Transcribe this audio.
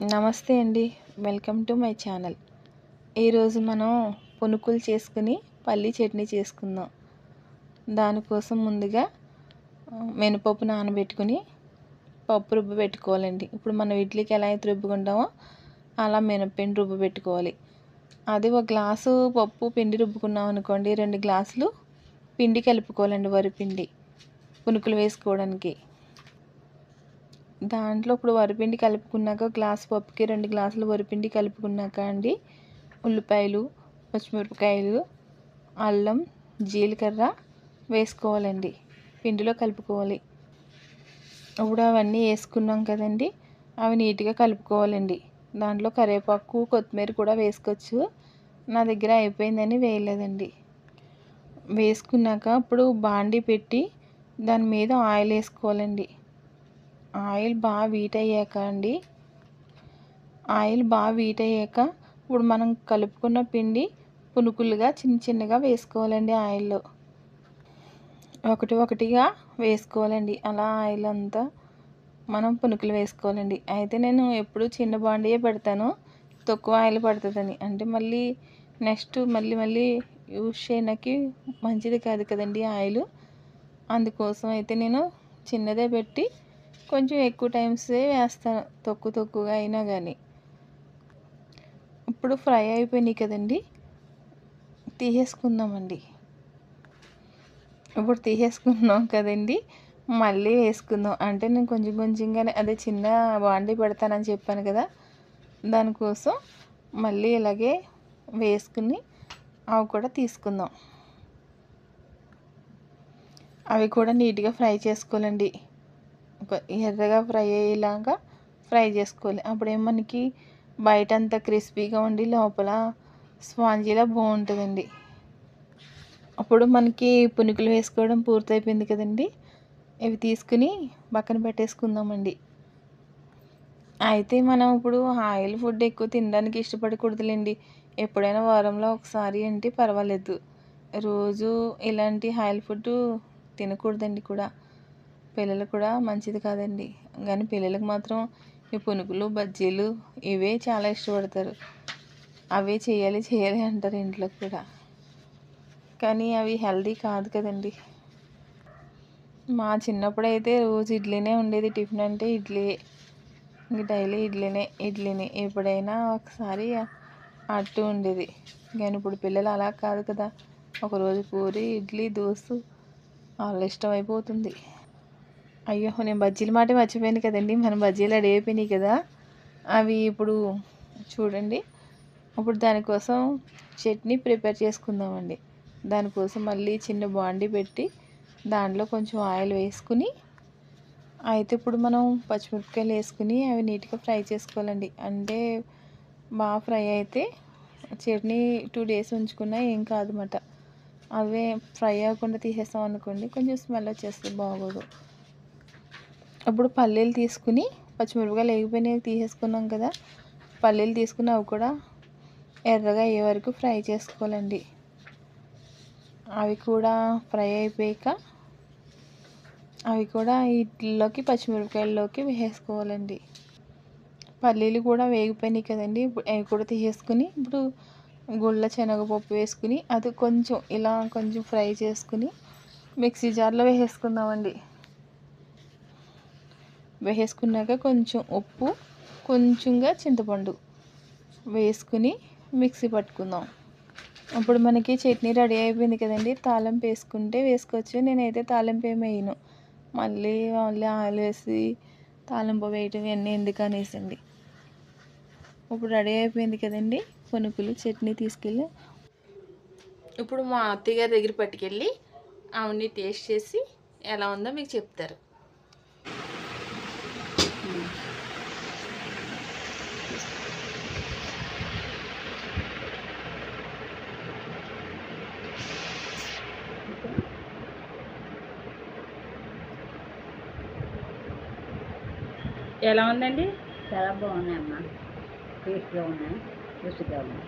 నమస్తే అండి. Welcome to my channel. ఈరోజు మనం పునుకులు చేసుకుని పల్లి చట్నీ చేసుకుందాం. దానికోసం ముందుగా మినపప్పు నానబెట్టుకుని పప్పు రుబ్బు పెట్టుకోవాలండి. ఇప్పుడు మనం ఇడ్లీకి ఎలా అయితే రుబ్బుకుంటామో అలా మినప్పిండి రుబ్బు పెట్టుకోవాలి. అది ఒక గ్లాసు పప్పు పిండి రుబ్బుకున్నాం అనుకోండి రెండు గ్లాసులు పిండి కలుపుకోవాలండి వరి పిండి పునుకులు వేసుకోవడానికి. దాంట్లో ఇప్పుడు వరిపిండి కలుపుకున్నాక గ్లాస్ పప్పుకి రెండు గ్లాసులు వరిపిండి కలుపుకున్నాక అండి ఉల్లిపాయలు పచ్చిమిరపకాయలు అల్లం జీలకర్ర వేసుకోవాలండి. పిండిలో కలుపుకోవాలి. ఇప్పుడు అవన్నీ వేసుకున్నాం కదండి అవి నీట్గా కలుపుకోవాలండి. దాంట్లో కరివేపాకు కొత్తిమీర కూడా వేసుకోవచ్చు. నా దగ్గర అయిపోయిందని వేయలేదండి. వేసుకున్నాక ఇప్పుడు బాండి పెట్టి దాని మీద ఆయిల్ వేసుకోవాలండి. ఆయిల్ బాగా వీట్ అయ్యాక అండి. ఆయిల్ బాగా వీట్ అయ్యాక ఇప్పుడు మనం కలుపుకున్న పిండి పునుకులుగా చిన్న చిన్నగా వేసుకోవాలండి ఆయిల్లో. ఒకటి ఒకటిగా వేసుకోవాలండి. అలా ఆయిల్ అంతా మనం పునుకులు వేసుకోవాలండి. అయితే నేను ఎప్పుడు చిన్న బాండియే పెడతాను. తక్కువ ఆయిల్ పడుతుందని. అంటే మళ్ళీ నెక్స్ట్ మళ్ళీ మళ్ళీ యూజ్ చేయడానికి మంచిది కాదు కదండి ఆయిల్. అందుకోసం అయితే నేను చిన్నదే పెట్టి కొంచెం ఎక్కువ టైమ్సే వేస్తాను తొక్కు తొక్కుగా అయినా కానీ ఇప్పుడు ఫ్రై అయిపోయినాయి కదండి తీసేసుకుందామండి. ఇప్పుడు తీసేసుకున్నాం కదండి మళ్ళీ వేసుకుందాం. అంటే నేను కొంచెం కొంచెంగానే అదే చిన్న బాండీ పెడతానని చెప్పాను కదా దానికోసం మళ్ళీ ఇలాగే వేసుకుని అవి కూడా తీసుకుందాం. అవి కూడా నీట్గా ఫ్రై చేసుకోవాలండి. ఎర్రగా ఫ్రై అయ్యేలాగా ఫ్రై చేసుకోవాలి. అప్పుడే మనకి బయట అంతా క్రిస్పీగా ఉండి లోపల స్పాంజీలా బాగుంటుందండి. అప్పుడు మనకి పునుకులు వేసుకోవడం పూర్తయిపోయింది కదండి. ఇవి తీసుకుని పక్కన పెట్టేసుకుందామండి. అయితే మనం ఇప్పుడు ఆయిల్ ఫుడ్ ఎక్కువ తినడానికి ఇష్టపడకూడదులేండి. ఎప్పుడైనా వారంలో ఒకసారి అంటే పర్వాలేదు. రోజు ఇలాంటి ఆయిల్ ఫుడ్ తినకూడదండి కూడా. పిల్లలు కూడా మంచిది కాదండి. కానీ పిల్లలకు మాత్రం ఈ పునుకులు బజ్జీలు ఇవే చాలా ఇష్టపడతారు. అవే చేయాలి చేయాలి అంటారు ఇంట్లో కూడా. కానీ అవి హెల్దీ కాదు కదండి. మా చిన్నప్పుడు అయితే రోజు ఇడ్లీనే ఉండేది. టిఫిన్ అంటే ఇడ్లీ. ఇంక డైలీ ఇడ్లీనే ఇడ్లీనే. ఎప్పుడైనా ఒకసారి అట్టు ఉండేది. కానీ ఇప్పుడు పిల్లలు అలా కాదు కదా. ఒకరోజు పూరి ఇడ్లీ దోశ వాళ్ళ ఇష్టం అయిపోతుంది. అయ్యో నేను బజ్జీల మాట మర్చిపోయాను కదండి. మనం బజ్జీలు అడిగిపోయినాయి కదా. అవి ఇప్పుడు చూడండి. ఇప్పుడు దానికోసం చట్నీ ప్రిపేర్ చేసుకుందామండి. దానికోసం మళ్ళీ చిన్న బాండి పెట్టి దాంట్లో కొంచెం ఆయిల్ వేసుకుని అయితే ఇప్పుడు మనం పచ్చిమిరపకాయలు వేసుకుని అవి నీట్గా ఫ్రై చేసుకోవాలండి. అంటే బాగా ఫ్రై అయితే చట్నీ టూ డేస్ ఉంచుకున్నా ఏం కాదన్నమాట. అవే ఫ్రై అవ్వకుండా తీసేస్తాం అనుకోండి కొంచెం స్మెల్ వచ్చేస్తుంది బాగోదు. అప్పుడు పల్లీలు తీసుకుని పచ్చిమిరపకాయలు వేగిపోయినవి తీసేసుకున్నాం కదా. పల్లీలు తీసుకుని అవి కూడా ఎర్రగా అయ్యే వరకు ఫ్రై చేసుకోవాలండి. అవి కూడా ఫ్రై అయిపోయాక అవి కూడా ఇడ్లీలోకి పచ్చిమిరపకాయల్లోకి వేసుకోవాలండి పల్లీలు కూడా వేగిపోయినాయి కదండి. అవి కూడా తీసేసుకుని ఇప్పుడు గుళ్ళ శనగపప్పు వేసుకుని అది కొంచెం ఇలా కొంచెం ఫ్రై చేసుకుని మిక్సీ జార్లో వేసేసుకుందామండి. వేసుకున్నాక కొంచెం ఉప్పు కొంచెంగా చింతపండు వేసుకుని మిక్సీ పట్టుకుందాం. అప్పుడు మనకి చట్నీ రెడీ అయిపోయింది కదండి. తాలింపు వేసుకుంటే వేసుకోవచ్చు. నేనైతే తాలింపు ఏమి వేయను. మళ్ళీ ఓన్లీ ఆయిల్ వేసి తాలింపు వేయటం ఇవన్నీ ఎందుకు అనేసండి ఇప్పుడు రెడీ అయిపోయింది కదండి. పునుకులు చట్నీ తీసుకెళ్ళి ఇప్పుడు మా అత్తయ్య గారి దగ్గర పట్టుకెళ్ళి అవన్నీ టేస్ట్ చేసి ఎలా ఉందో మీకు చెప్తారు. ఎలా ఉందండి? చాలా బాగున్నాయి అమ్మ టేస్ట్గా ఉన్నాయి రుచిగా ఉన్నాయి.